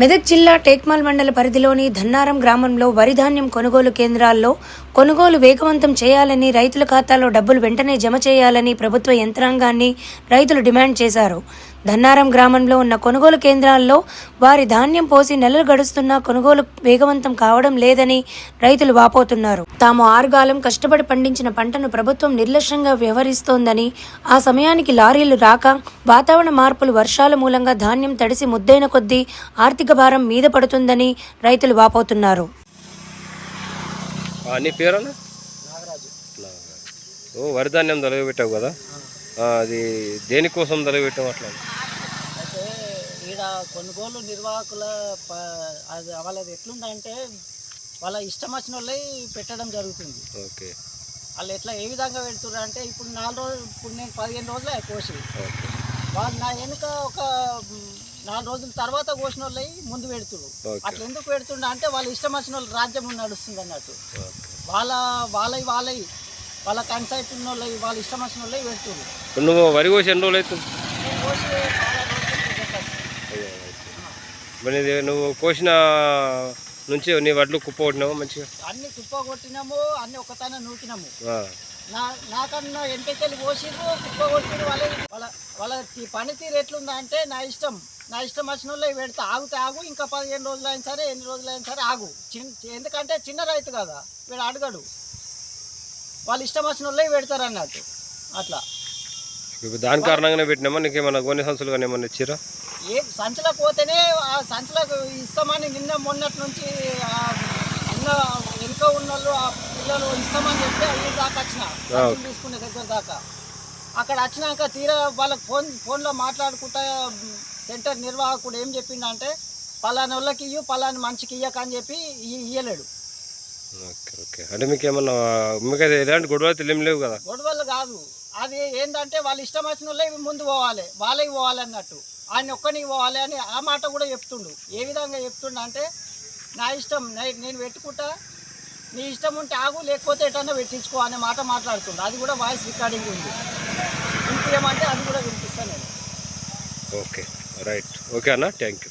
మెదక్ జిల్లా టేక్మాల్ మండల పరిధిలోని ధన్నారం గ్రామంలో వరి ధాన్యం కొనుగోలు కేంద్రాల్లో కొనుగోలు వేగవంతం చేయాలని రైతుల ఖాతాలో డబ్బులు వెంటనే జమ చేయాలని ప్రభుత్వ యంత్రాంగాన్ని రైతులు డిమాండ్ చేశారు. ధన్నారం గ్రామంలో ఉన్న కొనుగోలు కేంద్రాల్లో వారి ధాన్యం పోసి నెలలు గడుస్తున్నా కొనుగోలు వేగవంతం కావడం లేదని రైతులు వాపోతున్నారు. తాము ఆరుగాలం కష్టపడి పండించిన పంటను ప్రభుత్వం నిర్లక్ష్యంగా వ్యవహరిస్తోందని ఆ సమయానికి లారీలు రాక వాతావరణ మార్పులు వర్షాల మూలంగా ధాన్యం తడిసి ముద్దైన కొద్దీ ఆర్థిక భారం మీద పడుతుందని రైతులు వాపోతున్నారు. ఓ వరి ధాన్యం తొలగబెట్టావు కదా? అది దేనికోసం తొలగబెట్టావు అట్లా? అయితే ఈడ కొనుగోలు నిర్వాహకుల అది వాళ్ళది ఎట్లుందంటే వాళ్ళ ఇష్టం వచ్చిన వాళ్ళే పెట్టడం జరుగుతుంది. ఓకే. వాళ్ళు ఎట్లా ఏ విధంగా పెడుతున్నారు అంటే ఇప్పుడు నాలుగు రోజులు ఇప్పుడు నేను పదిహేను రోజులే కోసి. వాళ్ళు నా వెనుక ఒక నాలుగు రోజుల తర్వాత కోసిన వాళ్ళవి ముందు పెడుతురు ఓకే. అట్లా ఎందుకు పెడుతుండ అంటే వాళ్ళ ఇష్టం వచ్చిన వాళ్ళు రాజ్యం నడుస్తుంది అన్నట్టు. వాళ్ళ వాళ్ళవి వాళ్ళవి వాళ్ళ కన్సైట్ ఉన్న వాళ్ళవి వాళ్ళ ఇష్టం వచ్చిన వాళ్ళవి పెడుతురు నువ్వు వరి కోసి ఎన్ని రోజులు అవుతుంది. మరి నువ్వు కోసిన నుంచి నీ వడ్లు కుప్ప కొట్టినావు మంచిగా? అన్ని కుప్ప కొట్టినాము అన్ని ఒకతాన నూకినాము. నా నాకన్నా ఎంటకెళ్ళి పోసిర్రు కుప్ప కొట్టిరు వాళ్ళ వాళ్ళ వాళ్ళ పనితీరు ఎట్లుందా అంటే నా ఇష్టం. నా ఇష్టం వచ్చిన వాళ్ళు పెడతా. ఆగుతే ఆగు ఇంకా పదిహేను రోజులు అయిన సరే ఎన్ని రోజులు అయిన సరే ఆగు. చిన్న ఎందుకంటే చిన్న రైతు కదా వీడు అడగడు. వాళ్ళు ఇష్టం వచ్చిన వాళ్ళే పెడతారు అన్నట్టు. అట్లా. ఇప్పుడు దాని కారణంగానే పెట్టినామా? నీకు ఏమన్నా గోనె సంచులు కానీ ఏమన్నా ఇచ్చిరా? ఏ సంచులకు పోతేనే ఆ సంచులకు ఇస్తామని నిన్న మొన్నటి నుంచి వెనుక ఉన్న వాళ్ళు ఆ పిల్లలు ఇస్తామని చెప్తే ఈ దాకా వచ్చిన. సంచులు తీసుకునే దగ్గర దాకా. అక్కడ వచ్చినాక తీరా వాళ్ళకి ఫోన్ ఫోన్లో మాట్లాడుకుంటా సెంటర్ నిర్వాహకుడు ఏం చెప్పిండంటే పలానా వాళ్ళకి ఇయ్యు పలానా మనిషికి ఇయ్యక అని చెప్పి ఇయ్యలేడు. Okay okay. అంటే మీకు ఏమన్నా మీకు అది ఎలాంటి గొడవ తెలియం లేవు కదా? గొడవలు కాదు. అది ఏంటంటే వాళ్ళు ఇష్టం వచ్చిన వాళ్ళే ముందు పోవాలి. వాళ్ళకి పోవాలి అన్నట్టు. ఆయన ఒక్కనికి పోవాలి అని ఆ మాట కూడా చెప్తుండు. ఏ విధంగా చెప్తుండు అంటే నా ఇష్టం నేను పెట్టుకుంటా. నీ ఇష్టం ఉంటే ఆగు లేకపోతే ఎటన్నా పెట్టించుకో అనే మాట మాట్లాడుతుండు. అది కూడా వాయిస్ రికార్డింగ్ ఉంది. వినిపించమంటే అది కూడా వినిపిస్తాను నేను ఓకే రైట్. ఓకే అన్న థ్యాంక్ యూ.